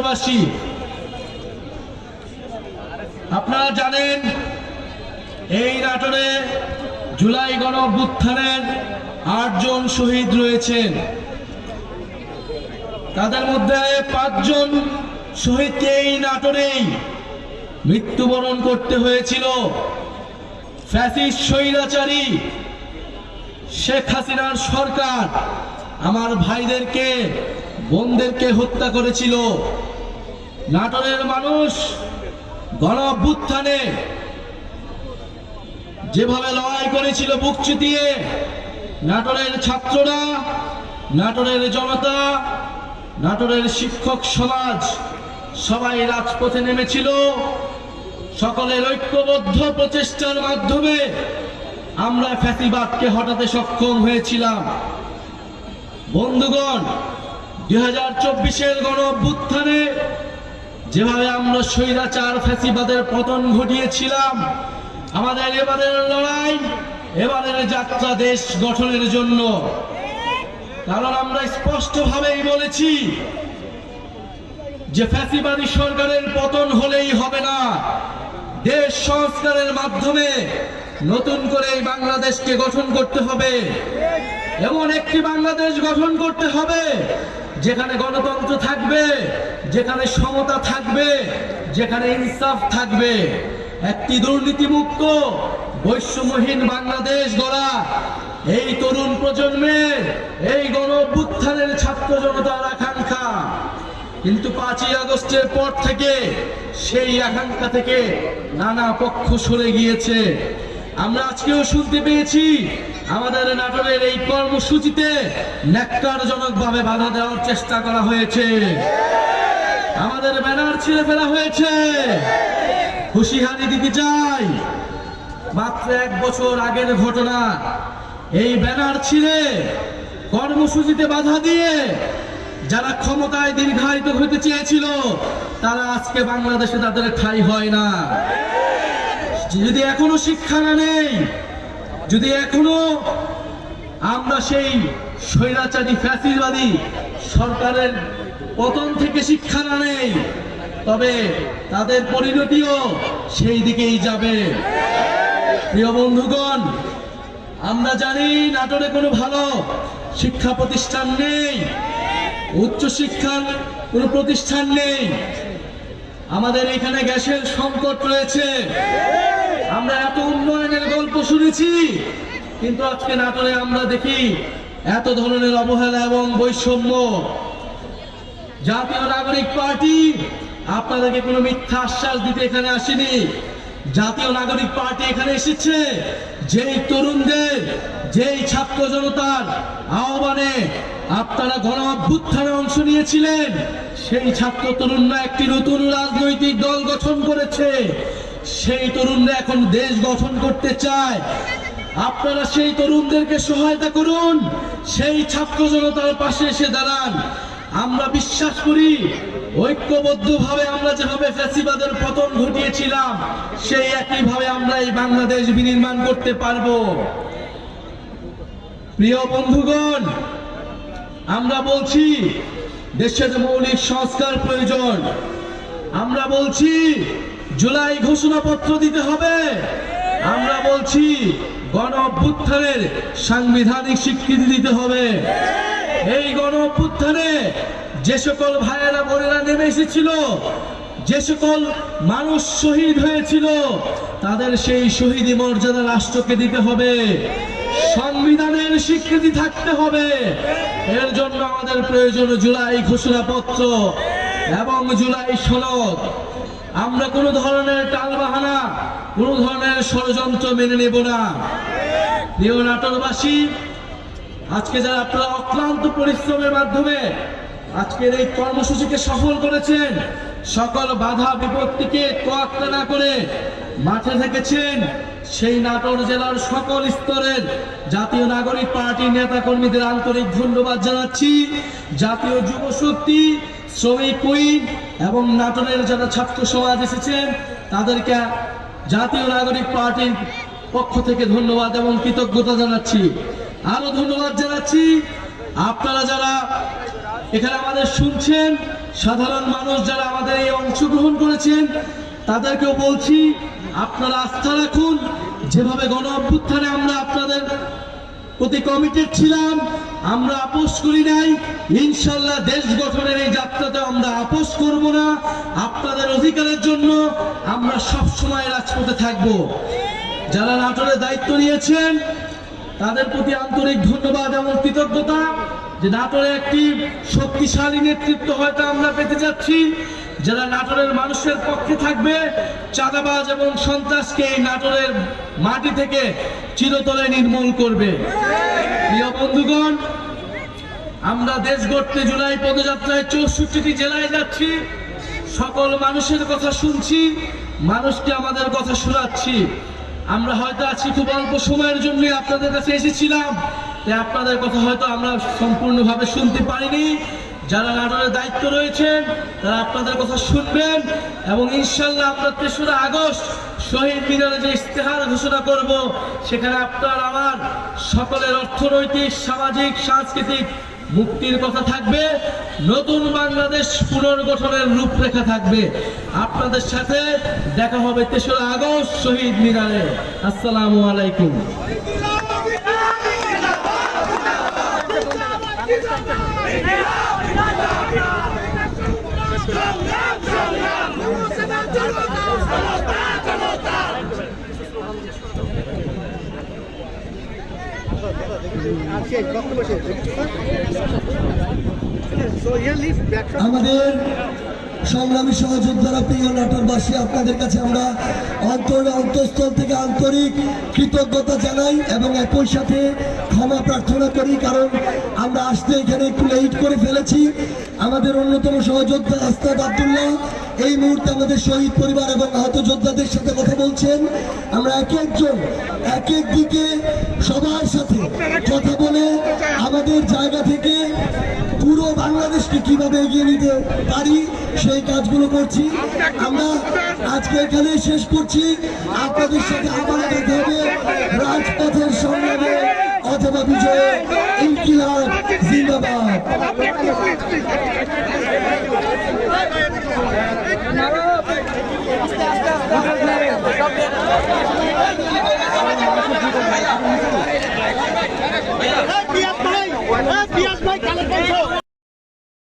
নাটোরবাসী আপনারা জানেন, এই নাটোরে জুলাই গণ অভ্যুত্থানের আটজন শহীদ রয়েছেন। তাদের মধ্যে পাঁচজন শহীদকে এই নাটোরেই মৃত্যুবরণ করতে হয়েছিল। ফ্যাসিস্ট স্বৈরাচারী শেখ হাসিনার সরকার আমার ভাইদেরকে, বোনদেরকে হত্যা করেছিল। নাটোরের মানুষ গণ অভ্যুত্থানে যেভাবে লড়াই করেছিল বুক চিতিয়ে, নাটোরের ছাত্ররা, নাটোরের জনতা, নাটোরের শিক্ষক সমাজ সবাই রাজপথে নেমেছিল। সকলের ঐক্যবদ্ধ প্রচেষ্টার মাধ্যমে আমরা ফ্যাসিবাদকে হটাতে সক্ষম হয়েছিলাম। বন্ধুগণ, দুই হাজার চব্বিশের গণ অভ্যুত্থানে যেভাবে আমরা স্বৈরাচার ফ্যাসিবাদের পতন ঘটিয়েছিলাম, আমাদের এবারের লড়াই, এবারের যাত্রা দেশ গঠনের জন্য। কারণ আমরা স্পষ্টভাবেই বলেছি যে ফ্যাসিবাদী সরকারের পতন হলেই হবে না। দেশ সংস্কারের মাধ্যমে নতুন করে বাংলাদেশকে গঠন করতে হবে। এমন একটি বাংলাদেশ গঠন করতে হবে, যেখানে গণতন্ত্র থাকবে, যেখানে সমতা থাকবে, যেখানে ইনসাফ থাকবে। একটি দুর্নীতিমুক্ত, বৈষম্যহীন বাংলাদেশ গড়া এই তরুণ প্রজন্মের এই গণ অভ্যুত্থানের ছাত্র জনতার আকাঙ্ক্ষা। কিন্তু পাঁচই আগস্টের পর থেকে সেই আকাঙ্ক্ষা থেকে নানা পক্ষ সরে গিয়েছে। আমরা আজকেও শুনতে পেয়েছি আমাদের নাটোরের এই কর্মসূচিতে ন্যাক্কারজনক ভাবে বাধা দেওয়ার চেষ্টা করা হয়েছে। আমাদের ব্যানার ছিঁড়ে ফেলা হয়েছে। হুঁশিয়ারি দিতে চাই। মাত্র এক বছর আগের ঘটনা। এই ব্যানার ছিঁড়ে কর্মসূচিতে বাধা দিয়ে যারা ক্ষমতায় দীর্ঘায়িত হতে চেয়েছিল, তারা আজকে বাংলাদেশে তাদের ঠাই হয় না। যদি এখনও শিক্ষা না নেই যদি এখনও আমরা সেই স্বৈরাচারী, ফ্যাসিবাদী সরকারের পতন থেকে শিক্ষা না নেই, তবে তাদের পরিণতিও সেই দিকেই যাবে। প্রিয় বন্ধুগণ, আমরা জানি নাটোরে কোনো ভালো শিক্ষা প্রতিষ্ঠান নেই, উচ্চ শিক্ষার কোনো প্রতিষ্ঠান নেই। আমাদের এখানে গ্যাসের সংকট রয়েছে। আমরা এত উন্নয়নের গল্প শুনেছি, কিন্তু আজকে নাটোরে আমরা দেখি এত ধরনের অবহেলা এবং বৈষম্য। জাতীয় নাগরিক পার্টি, আপনাদেরকে কোনো মিথ্যা আশ্বাস দিতে এখানে আসেনি। জাতীয় নাগরিক পার্টি এখানে এসেছে, যেই তরুণদের, যেই ছাত্র জনতার আহ্বানে আপনারা গণ অভ্যুত্থানে অংশ নিয়েছিলেন, সেই ছাত্র তরুণরা একটি নতুন রাজনৈতিক দল গঠন করেছে। সেই তরুণরা এখন দেশ গঠন করতে চায়। আপনারা সেই তরুণদেরকে সহায়তা করুন। সেই ছাত্র জনতার পাশে এসে দাঁড়ান। আমরা বিশ্বাস করি, ঐক্যবদ্ধভাবে আমরা যেভাবে ফ্যাসিবাদের পতন ঘটিয়েছিলাম, সেই একইভাবে আমরা এই বাংলাদেশ বিনির্মাণ করতে পারব। প্রিয় বন্ধুগণ, আমরা বলছি, দেশের মৌলিক সংস্কার প্রয়োজন। আমরা বলছি জুলাই ঘোষণাপত্র দিতে হবে। আমরা বলছি গণ অভ্যুত্থানের সাংবিধানিক স্বীকৃতি দিতে হবে। এই গণ অভ্যুত্থানে যে সকল ভাইয়েরা, বোনেরা নেমে এসেছিল, যে সকল মানুষ শহীদ হয়েছিল, তাদের সেই শহীদি মর্যাদা রাষ্ট্রকে দিতে হবে। সংবিধানের স্বীকৃতি থাকতে হবে। এর জন্য আমাদের প্রয়োজন জুলাই ঘোষণাপত্র এবং জুলাই সনদ। আমরা কোনো ধরনের টালবাহানা, কোনো ধরনের ষড়যন্ত্র মেনে নেব না। প্রিয় নাটোরবাসী, আজকে যারা আপনারা অক্লান্ত পরিশ্রমের মাধ্যমে আজকের এই কর্মসূচিকে সফল করেছেন, সকল বাধা বিপত্তিকে তোয়াক্কা না করে মাঠে থেকেছেন, সেই নাটোর জেলার সকল স্তরের জাতীয় নাগরিক পার্টির নেতা কর্মীদের আন্তরিক ধন্যবাদ জানাচ্ছি। জাতীয় যুব শক্তি শ্রমিক কুইন এবং নাটোরের যারা ছাত্র সমাজ এসেছেন তাদেরকে জাতীয় নাগরিক পার্টির পক্ষ থেকে ধন্যবাদ এবং কৃতজ্ঞতা জানাচ্ছি। আরও ধন্যবাদ জানাচ্ছি। আপনারা যারা এখানে আমাদের শুনছেন, সাধারণ মানুষ যারা আমাদের এই অংশগ্রহণ করেছেন, তাদেরকেও বলছি, আপনারা আস্থা রাখুন। যেভাবে গণ অভ্যুত্থানে আমরা আপনাদের প্রতি কমিটেড ছিলাম, আমরা আপোষ করি নাই। ইনশাল্লাহ দেশ গঠনের এই যাত্রাতে আমরা আপোষ করব না। আপনাদের অধিকারের জন্য আমরা সব সময় রাজপথে থাকব। যারা নাটোরের দায়িত্ব নিয়েছেন, তাদের প্রতি আন্তরিক ধন্যবাদ এবং কৃতজ্ঞতা যে নাটোরে একটি শক্তিশালী নেতৃত্ব হয়তো আমরা পেতে যাচ্ছি। যারা নাটোরের মানুষের পক্ষে থাকবে, চাঁদাবাজ এবং সন্ত্রাসকে এই নাটোরের মাটি থেকে চিরতরে নির্মূল করবে। প্রিয় বন্ধুগণ, আমরা দেশ গড়তে জুলাই পদযাত্রায় চৌষট্টিটি জেলায় যাচ্ছি। সকল মানুষের কথা শুনছি, মানুষকে আমাদের কথা শোনাচ্ছি। আমরা হয়তো আজকে খুব অল্প সময়ের জন্য আপনাদের কাছে এসেছিলাম, তাই আপনাদের কথা হয়তো আমরা সম্পূর্ণভাবে শুনতে পারিনি। যারা নাটোরের দায়িত্ব রয়েছেন তারা আপনাদের কথা শুনবেন এবং ইনশাল্লাহ আমরা তেসরা আগস্ট শহীদ মিনারে যে ইস্তেহার ঘোষণা করব, সেখানে আপনার আমার সকলের অর্থনৈতিক, সামাজিক, সাংস্কৃতিক মুক্তির কথা থাকবে, নতুন বাংলাদেশ পুনর্গঠনের রূপরেখা থাকবে। আপনাদের সাথে দেখা হবে তেসরা আগস্ট শহীদ মিনারে। আসসালামু আলাইকুম। আমাদের সংগ্রামী সহযোদ্ধারা, প্রিয় নাটোরবাসী, আপনাদের কাছে আমরা অন্তর অন্তঃস্থল থেকে আন্তরিক কৃতজ্ঞতা জানাই এবং একই সাথে ক্ষমা প্রার্থনা করি, কারণ আমরা আসতে এখানে একটু লেট করে ফেলেছি। আমাদের অন্যতম সহযোদ্ধা আস্তাদ আবদুল্লাহ এই মুহূর্তে আমাদের শহীদ পরিবার এবং আহত যোদ্ধাদের সাথে কথা বলছেন। আমরা এক একজন, এক এক দিকে সবার সাথে কথা বলে আমাদের জায়গা থেকে পুরো বাংলাদেশকে কীভাবে এগিয়ে নিতে পারি, সেই কাজগুলো করছি। আমরা আজকে এখানে শেষ করছি। আপনাদের সাথে আবার দেখা হবে রাজপথের সংগ্রামে অথবা বিজয়ে ইনকিলাব, জিন্দাবাদ।